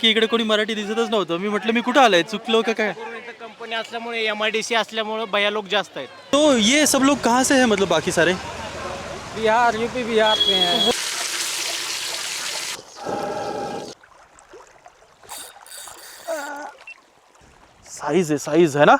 की इकडे कोणी मराठी दिसतच नव्हतं. मी म्हटलं मी कुठं आलंय? चुकलो का काय? कंपनी असल्यामुळे एम आय डी सी असल्यामुळे भैया लोक जास्त आहेत. तो ये सब लोग कहाँ से हैं मतलब बाकी सारे? बिहार यूपी बिहार से हैं। साईज आहे साईज है ना?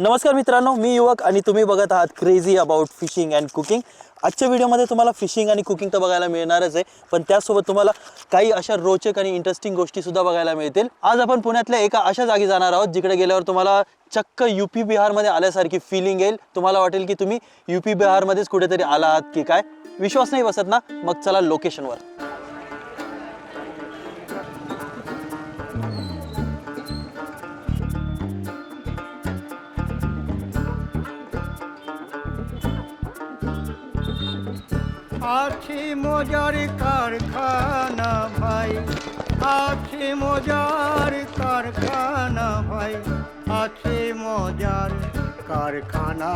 नमस्कार मित्रांनो मी युवक आणि तुम्ही बघत आहात crazy about fishing and cooking आजच्या व्हिडिओमध्ये तुम्हाला फिशिंग आणि कुकिंग तर बघायला मिळणारच आहे पण त्यासोबत तुम्हाला काही अशा रोचक आणि इंटरेस्टिंग गोष्टी सुद्धा बघायला मिळतील. आज आपण पुण्यातल्या एका अशा जागी जाणार आहोत जिकडे गेल्यावर तुम्हाला चक्क यू पी बिहारमध्ये आल्यासारखी फिलिंग येईल. तुम्हाला वाटेल की तुम्ही यू पी बिहारमध्येच कुठेतरी आला आहात की काय? विश्वास नाही बसत ना? मग चला लोकेशनवर আছে মজার কারখানা ভাই। আখি মজার কারখানা ভাই। আখি মজার কারখানা।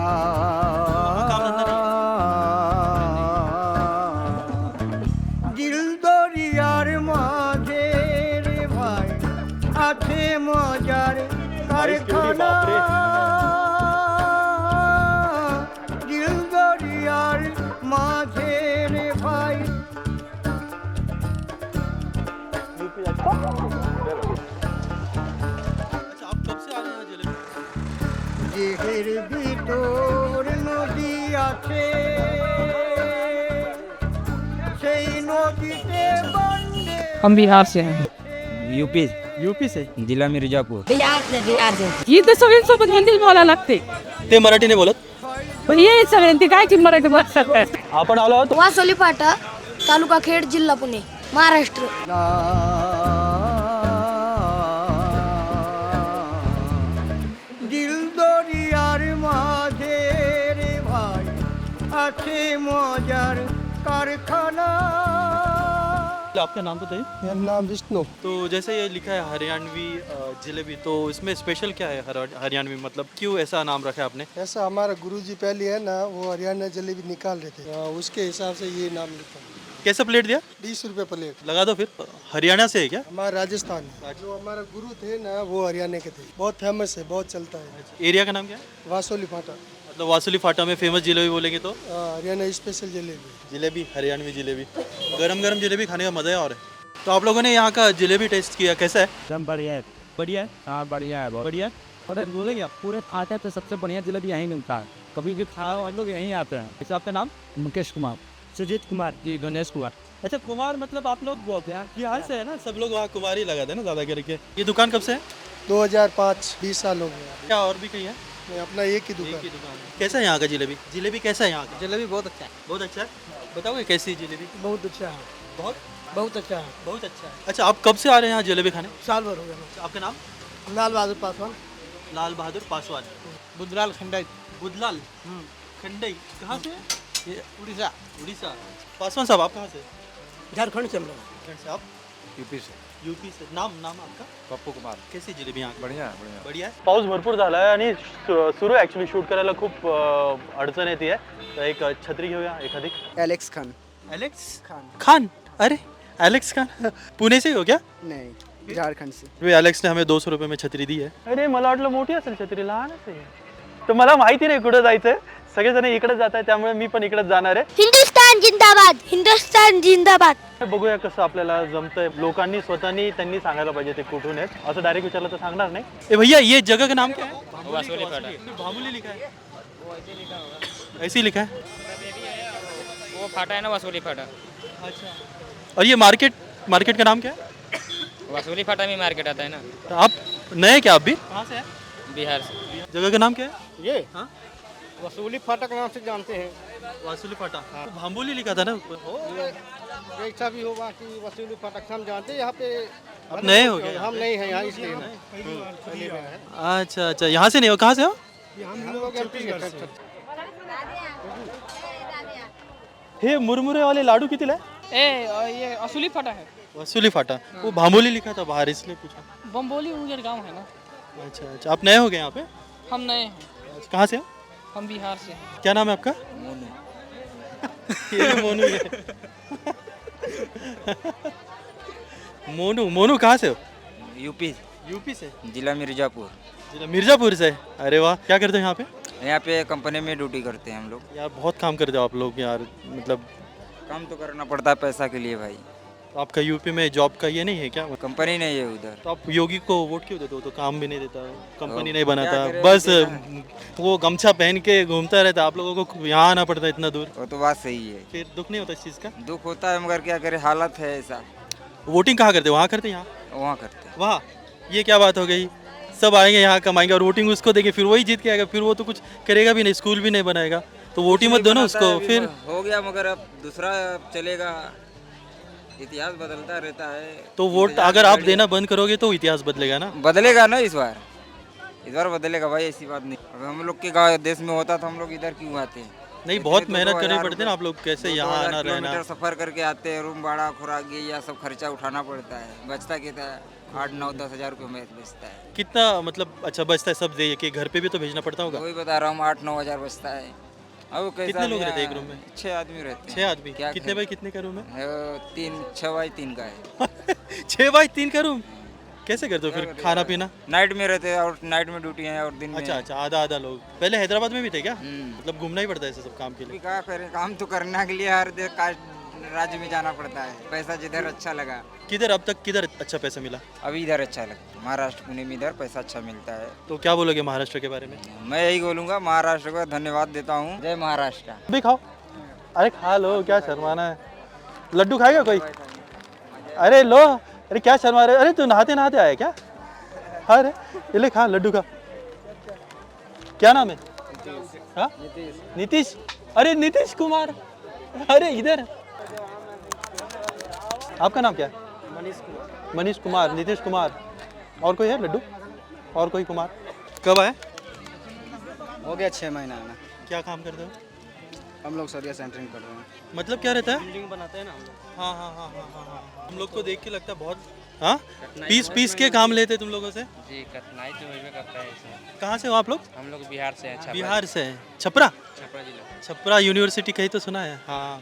দেহের ভিতর নদী আছে সেই নদীতে বন্দে हम बिहार से हैं यूपी यूपी से जिला मिर्जापुर बिहार से बिहार से ही तर सगळ्यांसोबत हिंदीच बोलायला लागते ते मराठीने बोलत पण हे सगळ्यांची काय ती मराठी बोलतात आपण आलो आहोत वासोली फाटा तालुका खेड जिल्हा पुणे महाराष्ट्र আছে মজার কারখানা आपका नाम बताइए मेरा नाम विष्णु तो जैसे ये लिखा है हरियाणवी अ, जलेबी तो इसमें स्पेशल क्या है हर- हरियाणवी मतलब क्यों ऐसा नाम रखा है आपने ऐसा हमारा गुरुजी पहले है ना वो हरियाणा जलेबी निकाल रहे थे हाँ, उसके हिसाब से ये नाम लिखा कैसा प्लेट दिया बीस रुपए प्लेट लगा दो फिर हरियाणा से है क्या हमारा राजस्थान है। जो हमारा गुरु थे ना वो हरियाणा के थे बहुत फेमस है बहुत चलता है एरिया का नाम क्या है वासोली फाटा मतलब वासुली फाटा में फ़ेमस जलेबी बोलेंगे तो? हाँ, हरियाणा स्पेशल जलेबी। जलेबी हरियाणवी जलेबी। गरम गरम जलेबी खाने का मज़ा है और है। तो आप लोगों ने यहाँ का जलेबी टेस्ट किया कैसा है? सब बढ़िया है। बढ़िया है? हाँ बढ़िया है बहुत बढ़िया अरे बोलेंगे पूरे खाते तो सबसे बढ़िया जलेबी यहीं मिलता है। कभी भी खाओ हम लोग यहीं आते हैं। वैसे आपका नाम? मुकेश कुमार। सुजीत कुमार। जी गणेश कुमार। अच्छा कुमार मतलब आप लोग बोलते हैं। बिहार से है ना सब लोग वहाँ कुमार ही लगाते हैं ना ज़्यादा करके। ये दुकान कब से है? 2005 बीस साल हो गया क्या और भी कहीं है? मैं अपना एक ही एक दुकान ही दुकान है। कैसा है यहाँ का जलेबी? जलेबी कैसा है यहाँ का? जलेबी बहुत अच्छा है। बहुत अच्छा है? बताओगे कैसी है जलेबी? बहुत अच्छा है। बहुत? बहुत अच्छा है। बहुत अच्छा है। अच्छा आप कब से आ रहे हैं यहाँ जलेबी खाने? साल भर हो गया आपका नाम? लाल बहादुर पासवान। लाल बहादुर पासवान। बुधलाल खंडाई। बुदलाल खंडई। कहाँ से? ये उड़ीसा। उड़ीसा। पासवान साहब आप कहाँ से? झारखंड से हम लोग। झारखंड से आप? यूपी से। यूपी से। नाम नाम आपका? पप्पू कुमार। कैसी जिलेबी यहाँ बढ़िया बढ़िया बढिया आहे पाऊस भरपूर झाला आहे आणि सुरू ॲक्च्युली शूट करायला खूप अ, अडचण येते आहे तर एक छत्री घेऊया एखादी एलेक्स खान। एलेक्स खान। खान? अरे एलेक्स खान? पुणे से हो क्या नहीं झारखंड से। वे एलेक्सने हमें दो सौ रुपये में छतरी दी है। अरे मला वाटलं मोठी असेल छत्री लहानच आहे तर मला माहिती नाही कुठं जायचं सगळेजण इकडेच जात आहे त्यामुळे मी पण इकडेच जाणार आहे. हिंदुस्तान जिंदाबाद हिंदुस्तान जिंदाबाद. बघूया कसं आपल्याला जमतंय. लोकांनी स्वतःनी त्यांनी सांगायला पाहिजे ते कुठून आहेत. असं डायरेक्ट विचारलं तर सांगणार नाही. ए भैया ये जगह का नाम क्या है? वासुली फाटा भामुली लिखा है. ऐसे ही लिखा है? वो फाटा है ना वसूली फाटा अच्छा। और ये मार्केट मार्केट का नाम क्या है? वसूली फाटा में मार्केट आता है ना। तो आप नए क्या आप भी? कहाँ से हैं? बिहार से। जगह का नाम क्या है? ये? हाँ। वसूली फाटक नाम से जानते हैं। वासुली फाटा। तो भाम्बोली लिखा था ना? जैसा भी होगा कि वसूली फाटक हम जानते हैं यहाँ पे आप नए हो गए। हम नहीं हैं यहाँ इसलिए। है अच्छा अच्छा यहाँ से नहीं हो कहाँ से हो? हम लोग एमपी के हैं। हे मुरमुरे वाले लाडू आहे ए ये असुली फाटा है। वसूली फाटा। वो भामोली लिखा था बाहर इसलिए पूछा। बम्बोली उजर गाँव है ना। अच्छा अच्छा आप नए हो गए यहाँ पे? हम नए हैं। अच्छा, कहाँ से हो? हम बिहार से हैं। क्या नाम है आपका? ये भी मोनू ही है मोनू मोनू कहाँ से हो? यूपी यूपी से। जिला मिर्जापुर। जिला मिर्जापुर से? अरे वाह क्या करते हो यहाँ पे? यहाँ पे कंपनी में ड्यूटी करते हैं हम लोग। यार बहुत काम करते हो आप लोग यार मतलब काम तो करना पड़ता है पैसा के लिए भाई। तो आपका यूपी में जॉब का ये नहीं है क्या? कंपनी नहीं है उधर। तो आप योगी को वोट क्यों देते हो? तो काम भी नहीं देता कंपनी नहीं बनाता। बस वो गमछा पहन के घूमता रहता आप लोगों को यहाँ आना पड़ता है इतना दूर। वो तो बात सही है। फिर दुख नहीं होता इस चीज़ का? दुख होता है मगर क्या करे हालत है ऐसा। वोटिंग कहाँ करते वहाँ करते यहाँ? वहाँ करते वहाँ? ये क्या बात हो गई? सब आएँगे यहाँ कमाएँगे और वोटिंग उसको देंगे फिर वही जीत के आएगा फिर वो तो कुछ करेगा भी नहीं स्कूल भी नहीं बनाएगा। तो वोटिंग मत दो ना उसको फिर हो गया मगर अब दूसरा चलेगा। इतिहास बदलता रहता है। तो वोट अगर आप देना बंद करोगे तो इतिहास बदलेगा ना? बदलेगा ना इस बार? इस बार बदलेगा भाई ऐसी बात नहीं। अब हम लोग के गाँव देश में होता तो हम लोग इधर क्यों आते? हैं नहीं बहुत मेहनत करनी पड़ती है ना आप लोग कैसे यहाँ आना रहना। सफ़र करके आते हैं रूम भाड़ा खुराक ये या सब खर्चा उठाना पड़ता है। बचता कितना है? आठ नौ दस हज़ार रुपये में बचता है। कितना मतलब अच्छा बचता है सब दे के घर पे भी तो भेजना पड़ता होगा। वही बता रहा हूँ आठ नौ हज़ार बचता है। अब कितने लोग रहते हैं एक रूम में? छह आदमी रहते हैं। छह आदमी? क्या कितने भाई बाई कितने का रूम है? तीन छह बाई तीन का है। छह बाई तीन का रूम कैसे करते हो फिर खाना पीना? नाइट में रहते हैं और नाइट में ड्यूटी है और दिन में। अच्छा अच्छा आधा आधा लोग। पहले हैदराबाद में भी थे क्या? हम्म। मतलब घूमना ही पड़ता है ऐसे सब काम के लिए। क्या करें काम तो करना के लिए हर राज्य में जाना पड़ता है। पैसा जिधर अच्छा लगा। किधर अब तक किधर अच्छा पैसा मिला? अभी इधर अच्छा लगा। महाराष्ट्र पुणे में इधर पैसा अच्छा मिलता है। तो क्या बोलोगे महाराष्ट्र के बारे में? मैं यही बोलूँगा महाराष्ट्र को धन्यवाद देता हूँ। जय महाराष्ट्र। अभी खाओ। अरे खा लो क्या शर्माना है? लड्डू खाएगा कोई? अरे लो अरे क्या शर्मा रहे अरे तू नहाते नहाते आया क्या? हाँ अरे ये ले खा लड्डू खा। क्या नाम है? हाँ? नीतीश? अरे नीतीश कुमार। अरे इधर। आपका नाम क्या? है मनीष कुमार। मनीष कुमार नीतीश कुमार। और कोई है लड्डू? और कोई कुमार? कब आए? हो गया छः महीना ना? क्या काम करते हो? हम लोग सरिया सेंटरिंग कर रहे हैं। मतलब क्या रहता है? बिल्डिंग बनाते हैं ना हम लोग। हाँ हाँ हाँ हाँ हाँ हाँ। हम लोग को देख के लगता है बहुत हाँ? पीस पीस के काम लेते तुम लोगों से? जी कठिनाई तो होबे करता है कहाँ से हो आप लोग? हम लोग बिहार से हैं बिहार से हैं। छपरा? छपरा जिला। छपरा यूनिवर्सिटी कहीं तो सुना है हाँ।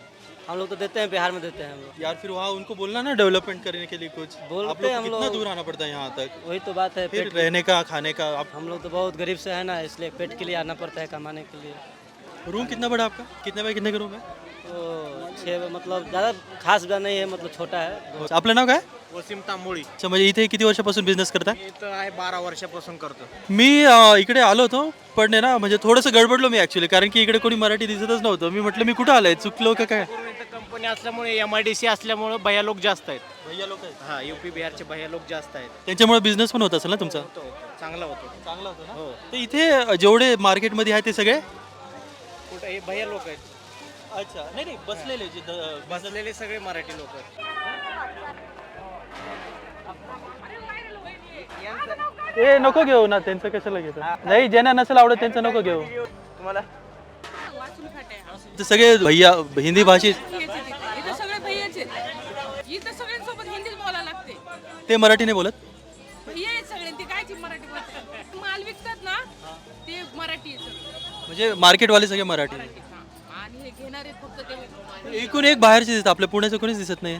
हम लोग तो देते हैं बिहार में देते हैं हम लोग। यार फिर वहाँ उनको बोलना ना डेवलपमेंट करने के लिए कुछ। बोलते आप लोग हम कितना। दूर आना पड़ता है यहाँ तक? वही तो बात है फिर रहने का खाने का आप हम लोग तो बहुत गरीब से है ना इसलिए पेट के लिए आना पड़ता है कमाने के लिए। रूम कितना बड़ा आपका? कितने बाई कितने का रूम है? तो छः मतलब ज़्यादा खास बड़ा नहीं है मतलब छोटा है। आप लेना काय वसीम तांबोळी. अच्छा म्हणजे इथे किती वर्षापासून बिझनेस करताय इथं आहे बारा वर्षापासून करतो. मी अं, इकडे आलो होतो पण आहे ना म्हणजे थोडंसं गडबडलो मी ॲक्च्युली कारण की इकडे कोणी मराठी दिसतच नव्हतं. मी म्हटलं मी कुठं आलोय? चुकलो का काय? इथं कंपनी असल्यामुळे एम आय डी सी असल्यामुळे भैया लोक जास्त आहेत. भैया लोक आहेत. हा युपी बिहारचे भैया लोक जास्त आहेत. त्यांच्यामुळे बिझनेस पण होत असेल ना तुमचा? चांगला होतो. चांगला होता ना? तर इथे जेवढे मार्केटमध्ये आहे ते सगळे? कुठं हे भैया लोक आहेत. अच्छा नाही नाही बसलेले बसलेले सगळे मराठी लोक आहेत. ए नको घेऊ ना त्यांचं कशाला घेतो? नाही ज्यांना नसेल आवडत त्यांचं नको घेऊ. तुम्हाला? ते सगळे भैया हिंदी भाषेत इथं सगळे भैयाचे इथं सगळ्यांसोबत हिंदीच बोलायला लागते ते मराठी नाही बोलत? भैया आहेत सगळे ते कायची मराठी बोलतात माल विकतात ना ते मराठी आहे सगळे म्हणजे मार्केटवाले सगळे मराठी. हा. आणि हे घेणारे फक्त ते एकूण एक बाहेरचे दिसत आपल्या पुण्याचं कोणीच दिसत नाही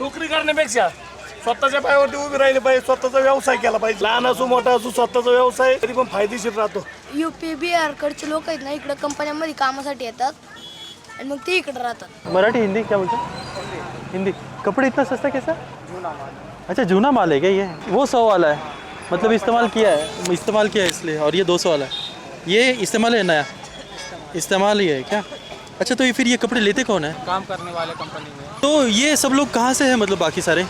नोकरी करण्यापेक्षा स्वतःच्या पायावरती उभी राहिली पाहिजे स्वतःचा व्यवसाय केला पाहिजे. लहान असो मोठा असो स्वतःचा व्यवसाय कधी पण फायदेशीर राहतो. युपी बिहारकडचे लोक आहेत ना इकडं कंपन्यांमध्ये कामासाठी येतात आणि मग ते इकडं राहतात. मराठी हिंदी क्या बोलते? हिंदी. कपड़े इतना सस्ता कैसा अच्छा जूना माल है क्या ये? वो सौ वाला है मतलब इस्तेमाल किया है. इस्तेमाल किया है इसलिए. और ये दो सौ वाला है. ये इस्तेमाल है नया? इस्तेमाल ही है क्या? अच्छा तो ये फिर ये कपड़े लेते कौन है? काम करने वाले कंपनी में। तो ये सब लोग कहाँ से हैं मतलब बाकी सारे?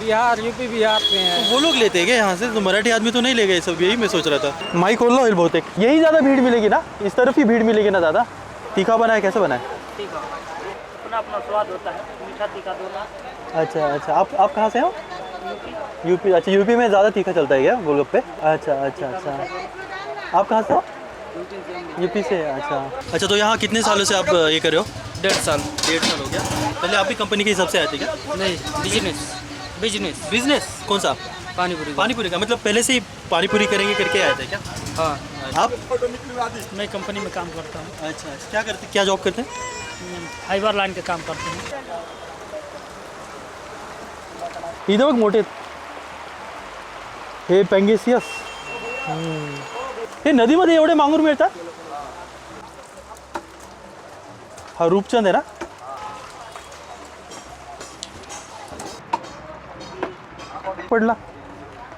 बिहार यूपी बिहार से हैं। वो लोग लेते हैं यहाँ से? तो मराठी आदमी तो नहीं ले गए सब यही मैं सोच रहा था। माइक खोल लो बहुत एक यही ज़्यादा भीड़ मिलेगी ना? इस तरफ़ ही भीड़ मिलेगी ना ज़्यादा? तीखा बनाए कैसे बनाए अपना अपना स्वाद होता है। मीठा तीखा दोनों। अच्छा अच्छा। आप आप कहाँ से हो? यूपी। अच्छा यूपी में ज़्यादा तीखा चलता है क्या गोलगप्पे? अच्छा अच्छा अच्छा। आप कहाँ से हो? यूपी से अच्छा। अच्छा तो यहाँ कितने सालों से आप ये कर रहे हो? डेढ़ साल। डेढ़ साल हो गया। पहले आप भी कंपनी के हिसाब से आए थे क्या? नहीं बिज़नेस बिज़नेस बिज़नेस कौन सा? पानीपुरी पानीपुरी का मतलब पहले से ही पानीपुरी करेंगे करके आए थे क्या? हाँ। आप? मैं कंपनी में काम करता हूँ। अच्छा अच्छा। क्या करते क्या जॉब करते हैं? फाइबर लाइन के काम करते हैं। बघ मोठे हे पेंगेसियस हे नदीमध्ये एवढे मांगूर मिळतात? हा रूपचंद आहे ना? पडला.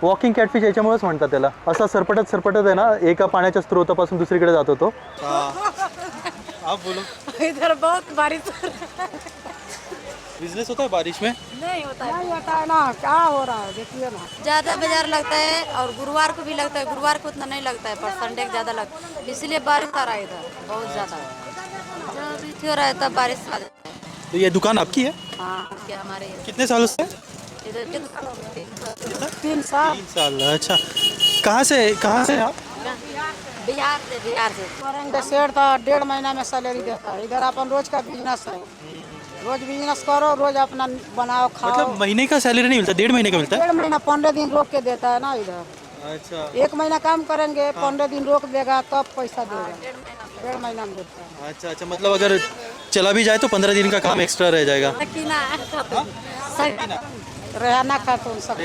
वॉकिंग कॅटफिश याच्यामुळेच म्हणतात त्याला. असा सरपटत सरपटत आहे ना एका पाण्याच्या स्रोतापासून दुसरीकडे जात होतो. बिज़नेस होता है बारिश में? नहीं होता है। नहीं होता है ना क्या हो रहा है देखिए ना। ज़्यादा बाज़ार लगता है और गुरुवार को भी लगता है गुरुवार को उतना नहीं लगता है पर संडे को ज़्यादा लगता है। इसलिए बारिश आ रहा है इधर बहुत ज़्यादा। जब भी हो रहा है तब बारिश आ जाता है। तो ये दुकान आपकी है? हाँ क्या हमारे। कितने सालों से? इधर हो तीन साल। तीन साल अच्छा। कहाँ से कहाँ से आप? बिहार से बिहार से। तो डेढ़ महीना में सैलरी देता है। इधर अपन रोज का बिज़नेस है। रोज बिज़नेस करो रोज अपना बनाओ खाओ। मतलब महीने का सैलरी नहीं मिलता डेढ़ महीने का मिलता है? डेढ़ महीना पंद्रह दिन रोक के देता है ना इधर। अच्छा। एक महीना काम करेंगे पंद्रह दिन रोक देगा तब पैसा देगा। डेढ़ महीना में। देता है। अच्छा अच्छा मतलब अगर चला भी जाए तो पंद्रह दिन का काम एक्स्ट्रा रह जाएगा। रेहाना खातून सब।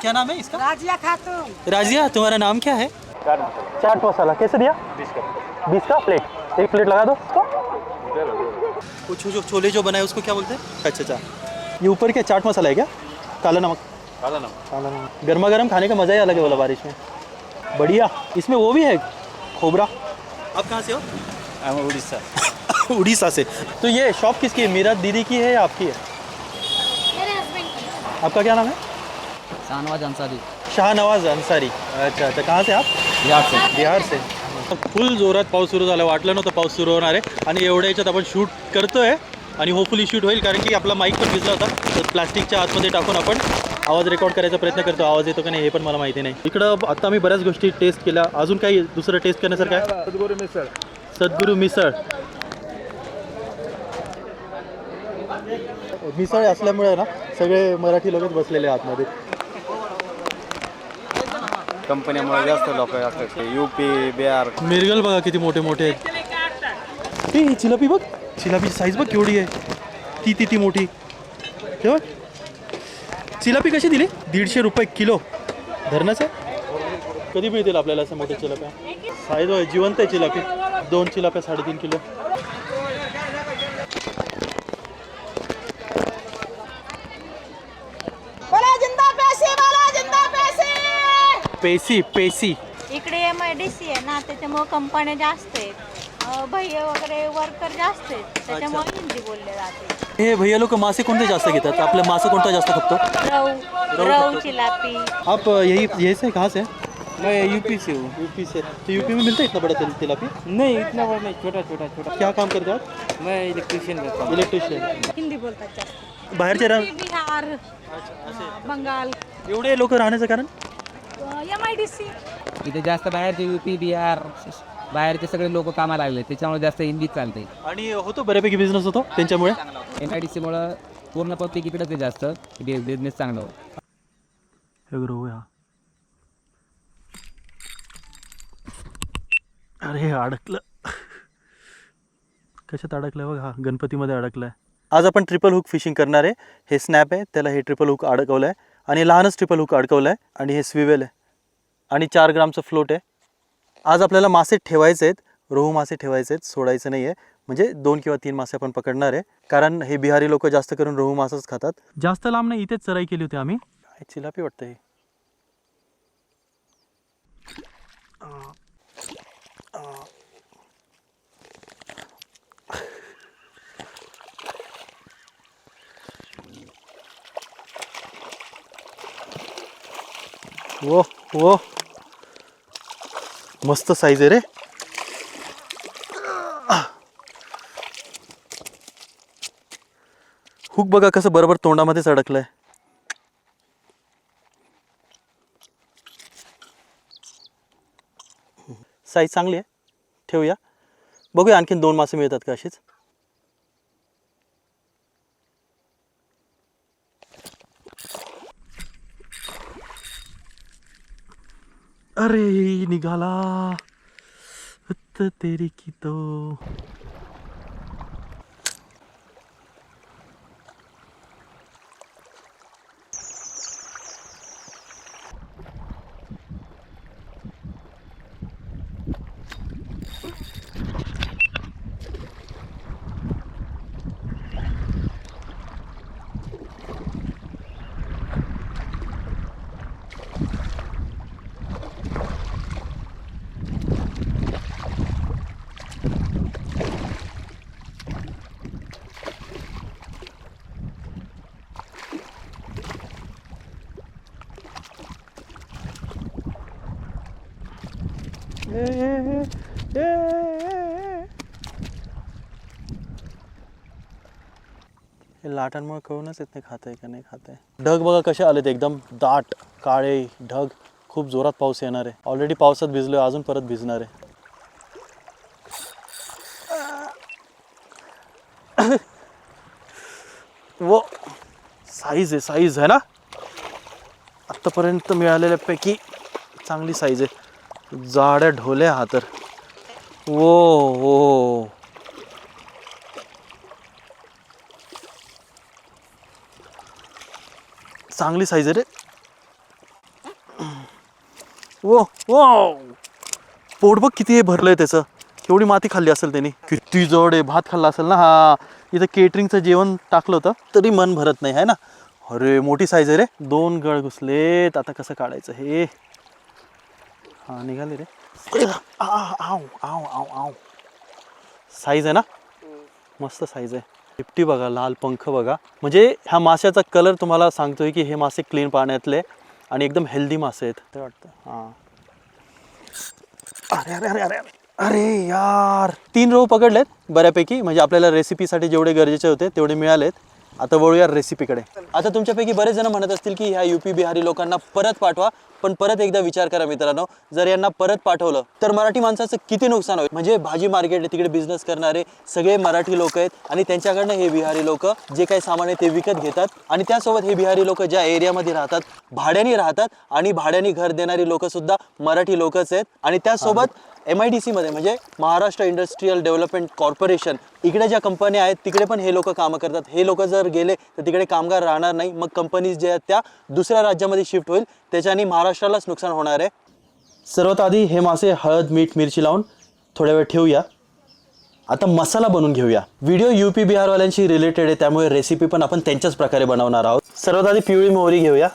क्या नाम है इसका? राजिया खातून। राजिया तुम्हारा नाम क्या है? चाट मसाला कैसे दिया? बीस का बीस का प्लेट। एक प्लेट लगा दो कुछ जो छोले जो बनाए उसको क्या बोलते हैं? अच्छा अच्छा। ये ऊपर क्या चाट मसाला है क्या? काला नमक। काला नमक। काला नमक। गर्मा गर्म खाने का मज़ा ही अलग है बोला बारिश में। बढ़िया। इसमें वो भी है खोबरा। आप कहाँ से हो? उड़ीसा उड़ीसा से। तो ये शॉप किसकी है? मीरा दीदी की है या आपकी है? आपका क्या नाम है? शाहनवाज अंसारी। शहानवाज अन्सारी अच्छा अच्छा। कहाँ से आप? बिहार से। बिहार से। फुल जोरात पाऊस सुरू झाला. वाटलं नव्हतं पाऊस सुरू होणार आहे. आणि एवढ्या याच्यात आपण शूट करतोय. आणि होपफुली शूट होईल कारण की आपला माईक पण भिजला होता. तर प्लास्टिकच्या आतमध्ये टाकून आपण आवाज रेकॉर्ड करायचा प्रयत्न करतो. आवाज येतो का नाही हे पण मला माहिती नाही. इकडं आता मी बऱ्याच गोष्टी टेस्ट केल्या. अजून काही दुसरं टेस्ट करण्यासारखं आहे? सद्गुरू मिसळ. सद्गुरू मिसळ. मिसळ असल्यामुळे ना सगळे मराठी लोकच बसलेले आतमध्ये. कंपन्यामुळे जास्त लोक असतात यूपी बिहार. मिरगल बघा किती मोठे मोठे आहेत. ही चिलापी बघ. चिलापीची साईज बघ केवढी आहे. ती ती ती मोठी. हे चिलापी कशी दिली? दीडशे रुपये किलो. धरणाचं? कधी मिळतील आपल्याला असं मोठे चिलाप्या? साईज जिवंत आहे चिलापी. दोन चिलाप्या साडेतीन किलो. पेसी पेसी. इकडे एम आय डी सी आहे ना त्याच्यामुळे कंपन्या जास्त आहेत. भैया वगैरे वर्कर जास्त आहेत. त्याच्यामुळे हिंदी बोलले जाते. हे भैया लोक मासे कोणते जास्त घेतात? आपलं मासे कोणता जास्त खपतो? रऊ रऊ चिलापी. आप यही यही से कहाँ से मैं यूपी से हूँ. यूपी से. तो यूपी में मिलता है इतना बड़ा तिल- तिलापी? नहीं इतना बड़ा नहीं छोटा छोटा छोटा. क्या काम करते हो आप? मैं इलेक्ट्रिशियन करता हूँ. इलेक्ट्रिशियन हिंदी बोलतात जास्त. बाहेरचे रा बिहार बंगाल. एवढे लोक राहण्याचं कारण? एम आय डी सी इथे जास्त बाहेरचे यूपी बिहार बाहेरचे सगळे लोक कामाला लागले. त्याच्यामुळे जास्त हिंदी चालते आणि होतो बऱ्यापैकी बिझनेस होतो? त्यांच्यामुळे? एन आय डी सीमुळं पूर्ण पब्लिक इकडेच आहे जास्त. बिझनेस चांगला हो अरे हे अडकलं. कशात अडकलं बघ हा. गणपतीमध्ये अडकलं आहे आज आपण ट्रिपल हुक फिशिंग करणार आहे. हे स्नॅप आहे त्याला हे ट्रिपल हुक अडकवलं आहे आणि लहानच ट्रिपल हुक अडकवलं आहे. आणि हे स्विवेल आहे. आणि चार ग्रामचं फ्लोट आहे. आज आपल्याला मासे ठेवायचे आहेत. रोहू मासे ठेवायचे आहेत. सोडायचं नाही आहे म्हणजे दोन किंवा तीन मासे आपण पकडणार आहे. कारण हे बिहारी लोक जास्त करून रोहू मासच खातात. जास्त लांब नाही इथेच चराई केली होती आम्ही. चिलापी वाटतं हे वो वो मस्त साईज आहे रे. हुक बघा कसं बरोबर तोंडामध्येच अडकलंय साईज चांगली आहे. ठेवूया. बघूया आणखीन दोन मासे मिळतात का अशीच. अरे निघाला. तेरी की तो. हे लाटांमुळे कळूनच येत नाही खात का नाही खात ढग बघा कसे आलेत एकदम दाट काळे ढग खूप जोरात पाऊस येणार आहे ऑलरेडी पावसात भिजलोय अजून परत भिजणार आहे वो साईज आहे साईज आहे ना? आत्तापर्यंत मिळालेल्यापैकी चांगली साईज आहे जाड्या ढोल्या हा तर वो वो चांगली साईज आहे रे. वो वो. पोट बघ किती हे भरलंय त्याचं. केवढी माती खाल्ली असेल त्यांनी. किती जड आहे भात खाल्ला असेल ना हा. इथं केटरिंगचं जेवण टाकलं होतं तरी मन भरत नाही आहे ना? अरे मोठी साईज आहे रे. दोन गळ घुसलेत. आता कसं काढायचं हे? हा निघाले रे. आव आव आव आव साईज आहे ना? मस्त साईज आहे. टिपटी बघा लाल पंख बघा. म्हणजे ह्या माशाचा कलर तुम्हाला सांगतोय की हे मासे क्लीन पाण्यातले आणि एकदम हेल्दी मासे आहेत. ते वाटतं. हां. अरे अरे अरे अरे अरे यार. तीन रो पकडलेत बऱ्यापैकी. म्हणजे आपल्याला रेसिपीसाठी जेवढे गरजेचे होते तेवढे मिळालेत. आता वळूया रेसिपीकडे आता तुमच्यापैकी बरेच जण म्हणत असतील की ह्या युपी बिहारी लोकांना परत पाठवा पण परत एकदा विचार करा मित्रांनो जर यांना परत पाठवलं तर मराठी माणसाचं किती नुकसान होईल? म्हणजे भाजी मार्केट आहे तिकडे बिझनेस करणारे सगळे मराठी लोक आहेत आणि त्यांच्याकडनं हे बिहारी लोक जे काही सामान आहे ते विकत घेतात आणि त्यासोबत हे बिहारी लोक ज्या एरियामध्ये राहतात भाड्याने राहतात आणि भाड्याने घर देणारी लोक सुद्धा मराठी लोकच आहेत. आणि त्यासोबत एम आय डी सीमध्ये म्हणजे महाराष्ट्र इंडस्ट्रीयल डेव्हलपमेंट कॉर्पोरेशन इकडे ज्या कंपन्या आहेत तिकडे पण हे लोक कामं करतात. हे लोक जर गेले तर तिकडे कामगार राहणार नाही. मग कंपनीज ज्या आहेत त्या दुसऱ्या राज्यामध्ये शिफ्ट होईल. त्याच्याने महाराष्ट्रालाच नुकसान होणार आहे. सर्वात आधी हे मासे हळद मीठ मिरची लावून थोड्या वेळ ठेवूया. आता मसाला बनवून घेऊया. व्हिडिओ यू पी बिहारवाल्यांशी रिलेटेड आहे. त्यामुळे रेसिपी पण आपण त्यांच्याच प्रकारे बनवणार आहोत. सर्वात आधी पिवळी मोहरी घेऊया.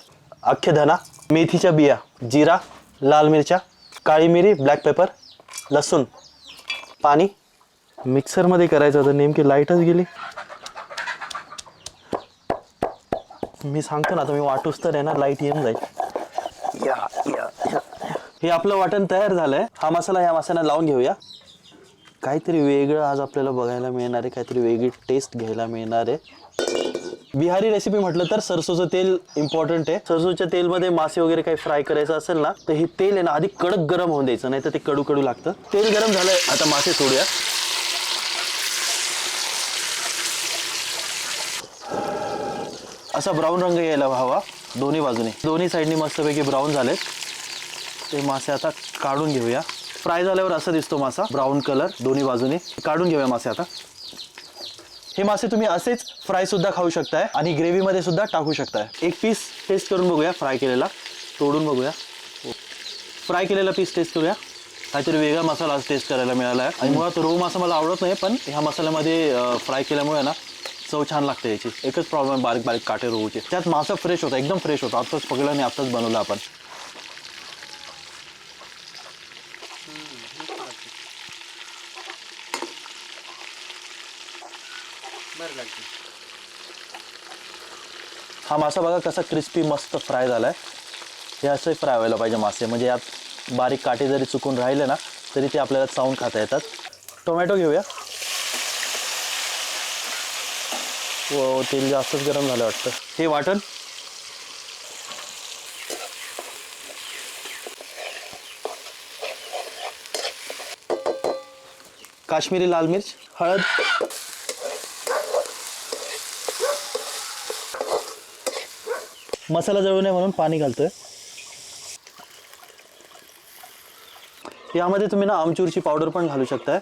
अख्खे धना मेथीच्या बिया जिरा लाल मिरच्या काळी मिरी ब्लॅक पेपर लसूण. पाणी. मिक्सरमध्ये करायचं होतं नेमकी लाईटच गेली. मी सांगतो ना तुम्ही वाटूस तर आहे ना लाइट येऊन जाईल. या या हे आपलं वाटण तयार झालंय. हा मसाला या मसाला लावून घेऊया. काहीतरी वेगळं आज आपल्याला बघायला मिळणार आहे काहीतरी वेगळी टेस्ट घ्यायला मिळणार आहे. बिहारी रेसिपी म्हटलं तर सरसोचं तेल इम्पॉर्टंट आहे. सरसोच्या तेलमध्ये मासे वगैरे काही फ्राय करायचं असेल ना तर हे तेल आहे ना आधी कडक गरम होऊन द्यायचं नाही तर ते कडू कडू लागतं. तेल गरम झालंय आता मासे सोडूया. असा ब्राऊन रंग यायला हवा दोन्ही बाजूने. दोन्ही साईडनी मस्तपैकी ब्राऊन झालेत. ते मासे आता काढून घेऊया. फ्राय झाल्यावर असं दिसतो मासा ब्राऊन कलर दोन्ही बाजूने. काढून घेऊया मासे आता. हे मासे तुम्ही असेच फ्राय सुद्धा खाऊ शकताय आणि ग्रेव्हीमध्ये सुद्धा टाकू शकताय. एक पीस टेस्ट करून बघूया फ्राय केलेला. तोडून बघूया. फ्राय केलेला पीस टेस्ट करूया. काहीतरी वेगळा मसाला आज टेस्ट करायला मिळाला आहे. आणि मुळात रोहू मासा मला आवडत नाही पण ह्या मसाल्यामध्ये फ्राय केल्यामुळे ना चव छान लागते याची. एकच प्रॉब्लेम बारीक बारीक काटे रोहूचे त्यात मासा फ्रेश होता एकदम फ्रेश होता आत्ताच पकडलं आणि आत्ताच बनवलं आपण. हा मासा बघा कसा क्रिस्पी मस्त फ्राय झालाय. हे असंही फ्राय व्हायला पाहिजे मासे. म्हणजे यात बारीक काटे जरी चुकून राहिले ना तरी ते आपल्याला चावून खाता येतात. टोमॅटो घेऊया. व तेल जास्तच गरम झालं वाटतं. हे वाटण? काश्मीरी लाल मिर्च हळद. मसाला जळू नये म्हणून पाणी घालतोय. यामध्ये तुम्ही ना आमचूरची पावडर पण घालू शकताय.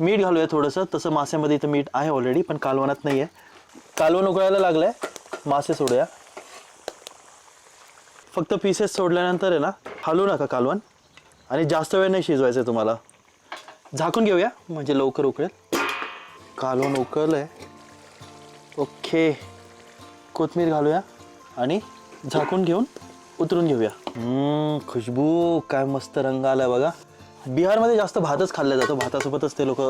मीठ घालूया थोडंसं. तसं मासेमध्ये इथं मीठ आहे ऑलरेडी पण कालवणात नाही आहे कालवण उकळायला लागलंय. मासे सोडूया. फक्त पीसेस सोडल्यानंतर आहे ना हलवू नका कालवण. आणि जास्त वेळ नाही शिजवायचं तुम्हाला. झाकून घेऊया म्हणजे लवकर उकळेल. कालवण उकळलंय. ओके. कोथमीर घालूया आणि झाकून घेऊन उतरून घेऊया. खुशबू काय मस्त रंग आलाय बघा. बिहारमध्ये जास्त भातच खाल्ला जातो. भातासोबतच ते लोक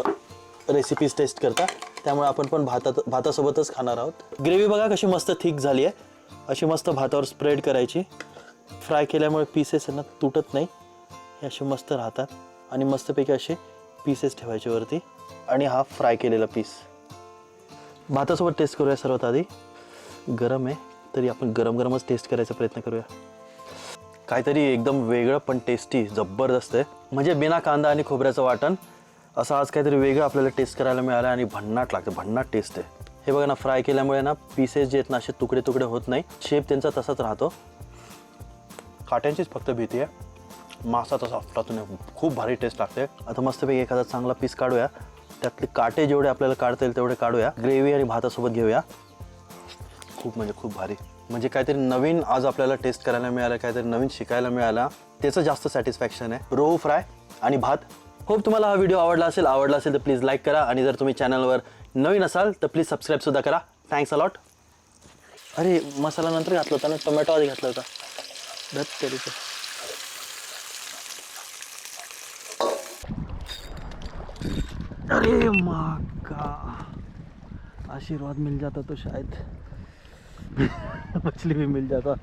रेसिपीज टेस्ट करतात. त्यामुळे आपण पण भातात भातासोबतच खाणार आहोत. ग्रेव्ही बघा कशी मस्त थिक झाली आहे. अशी मस्त भातावर स्प्रेड करायची. फ्राय केल्यामुळे पीसेस यांना तुटत नाही. हे असे मस्त राहतात. आणि मस्तपैकी असे पीसेस ठेवायचे वरती आणि हा फ्राय केलेला पीस भातासोबत टेस्ट करूया सर्वात आधी. गरम आहे तरी आपण गरम गरमच टेस्ट करायचा प्रयत्न करूया. काहीतरी एकदम वेगळं पण टेस्टी जबरदस्त आहे. म्हणजे बिना कांदा आणि खोबऱ्याचं वाटण असं आज काहीतरी वेगळं आपल्याला टेस्ट करायला मिळालं आणि भन्नाट लागतं भन्नाट टेस्ट आहे. हे बघा ना फ्राय केल्यामुळे ना पीसेस जे आहेत ना असे तुकडे तुकडे होत नाही. शेप त्यांचा तसाच राहतो. काट्यांचीच फक्त भीती आहे. मासा तसा अफलातून खूप भारी टेस्ट लागते. आता मस्तपैकी एखादा चांगला पीस काढूया. त्यातले काटे जेवढे आपल्याला काढता येईल तेवढे काढूया. ग्रेव्ही आणि भातासोबत घेऊया. खूप म्हणजे खूप भारी. म्हणजे काहीतरी नवीन आज आपल्याला टेस्ट करायला मिळालं काहीतरी नवीन शिकायला मिळालं. त्याचं जास्त सॅटिस्फॅक्शन आहे. रोहू फ्राय आणि भात. होप तुम्हाला हा व्हिडिओ आवडला असेल. आवडला असेल तर प्लीज लाईक करा. आणि जर तुम्ही चॅनलवर नवीन असाल तर प्लीज सबस्क्राईबसुद्धा करा. थँक्स अलॉट अरे मसाला नंतर घातला होता ना? टोमॅटो आधी घातला होता. दत्त तरीचं अरे माँ का आशीर्वाद मिल जाता तो शायद. मछली भी मिल जाता.